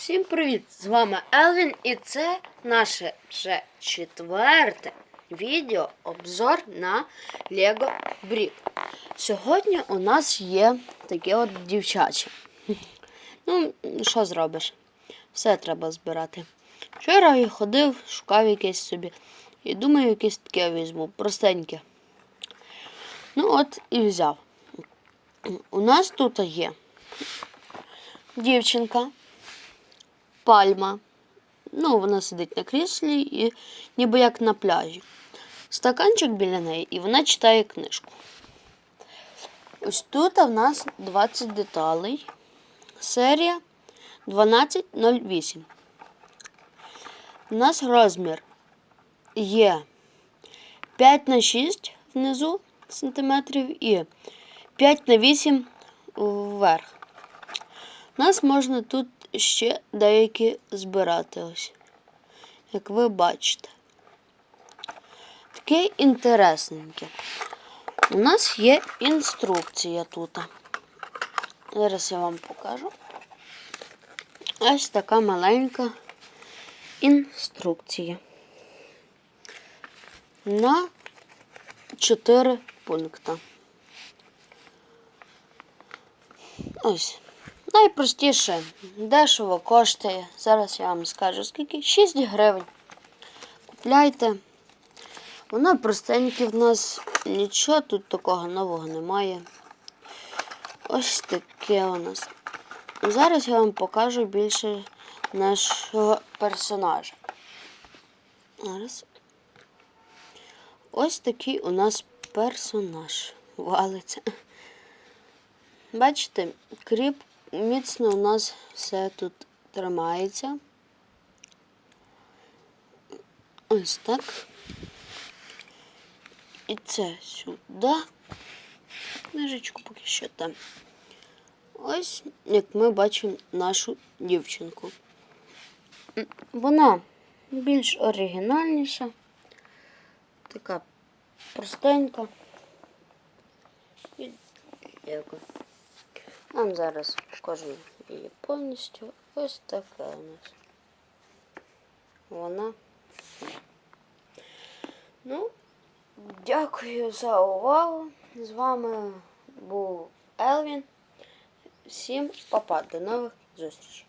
Всім привіт! З вами Елвін і це наше вже четверте відео обзор на Lego Brick. Сьогодні у нас є таке от дівчаче. Ну, що зробиш? Все треба збирати. Вчора я ходив, шукав якесь собі. І думаю, якесь таке візьму, простеньке. Ну от і взяв. У нас тут є дівчинка, пальма. Ну, вона сидить на кріслі і ніби як на пляжі. Стаканчик біля неї, і вона читає книжку. Ось тут в нас 20 деталей. Серія 1208. У нас розмір є 5 на 6 внизу сантиметрів і 5 на 8 вверх. У нас можна тут ще деякі збирати ось. Як ви бачите. Таке інтересненьке. У нас є інструкція тут. Зараз я вам покажу. Ось така маленька інструкція. На 4 пункти. Ось. Найпростіше, дешево коштує. Зараз я вам скажу скільки. 6 гривень. Купляйте. Воно простеньке в нас, нічого тут такого нового немає. Ось таке у нас. Зараз я вам покажу більше нашого персонажа. Зараз. Ось такий у нас персонаж валиться. Бачите, кріп міцно у нас все тут тримається. Ось так. І це сюди. Книжечку поки що там. Ось, як ми бачимо нашу дівчинку. Вона більш оригінальніша, така простенька. І яка. Нам зараз покажу її повністю. Ось така у нас. Вона. Ну, дякую за увагу. З вами був Елвін. Всім па-па, до нових зустрічей.